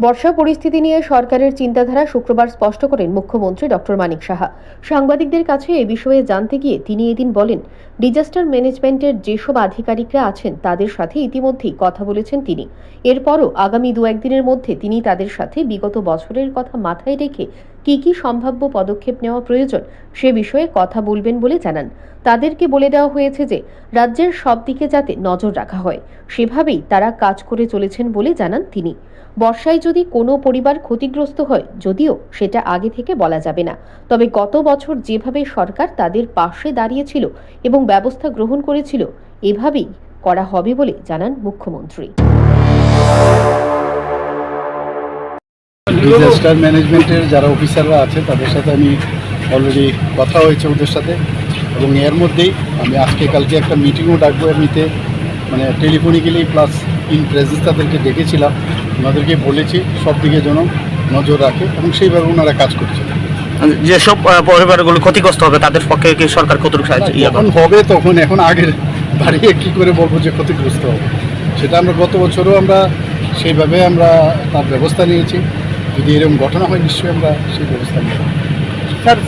বর্ষা পরিস্থিতি নিয়ে সরকারের চিন্তাধারা শুক্রবার স্পষ্ট করেন মুখ্যমন্ত্রী ডক্টর মানিক সাহা। সাংবাদিকদের কাছে এ বিষয়ে জানতে গিয়ে তিনি এদিন বলেন, ডিজাস্টার ম্যানেজমেন্টের যেসব আধিকারিকরা আছেন, তাদের সাথে ইতিমধ্যেই কথা বলেছেন তিনি। এরপরও আগামী দু একদিনের মধ্যে তিনি তাদের সাথে বিগত বছরের কথা মাথায় রেখে কি কি সম্ভাব্য পদক্ষেপ নেওয়া প্রয়োজন সে বিষয়ে কথা বলবেন বলে জানান। তাদেরকে বলে দেওয়া হয়েছে যে, রাজ্যের সব দিকে যাতে নজর রাখা হয়, সেভাবেই তারা কাজ করে চলেছেন বলে জানান তিনি। বর্ষায় যদি কোনো পরিবার ক্ষতিগ্রস্ত হয়, যদিও সেটা আগে থেকে বলা যাবে না। তবে গত বছর যেভাবে সরকার তাদের পাশে দাঁড়িয়েছিল এবং ব্যবস্থা গ্রহণ করেছিল, এভাবেই করা হবে বলে জানান মুখ্যমন্ত্রী। ডিজাস্টার ম্যানেজমেন্টের যারা অফিসাররা আছে তাদের সাথে আমি অলরেডি কথা হয়েছে ওদের সাথে। এবং এর মধ্যেই আমি আজকে কালকে একটা মিটিংও ডাকবো এমনিতে মানে টেলিফোনিক্যালি প্লাস ইন প্রেজেন্স তাদেরকে ডেকেছিলাম। ওনাদেরকে বলেছি সব দিকে যেন নজর রাখে এবং সেইভাবে ওনারা কাজ করছে। যেসব আহ, পরিবারগুলো ক্ষতিগ্রস্ত হবে তাদের পক্ষে কি সরকার কতটুকু সাহায্য ইয়ে যখন করবে? হবে তখন এখন আগের বাড়িয়ে কী করে বলব যে ক্ষতিগ্রস্ত হবে। সেটা আমরা গত বছরও আমরা সেইভাবে আমরা তার ব্যবস্থা নিয়েছি। যদি এরকম ঘটনা হয় নিশ্চয়ই আমরা সেই ব্যবস্থা নেব। স্যার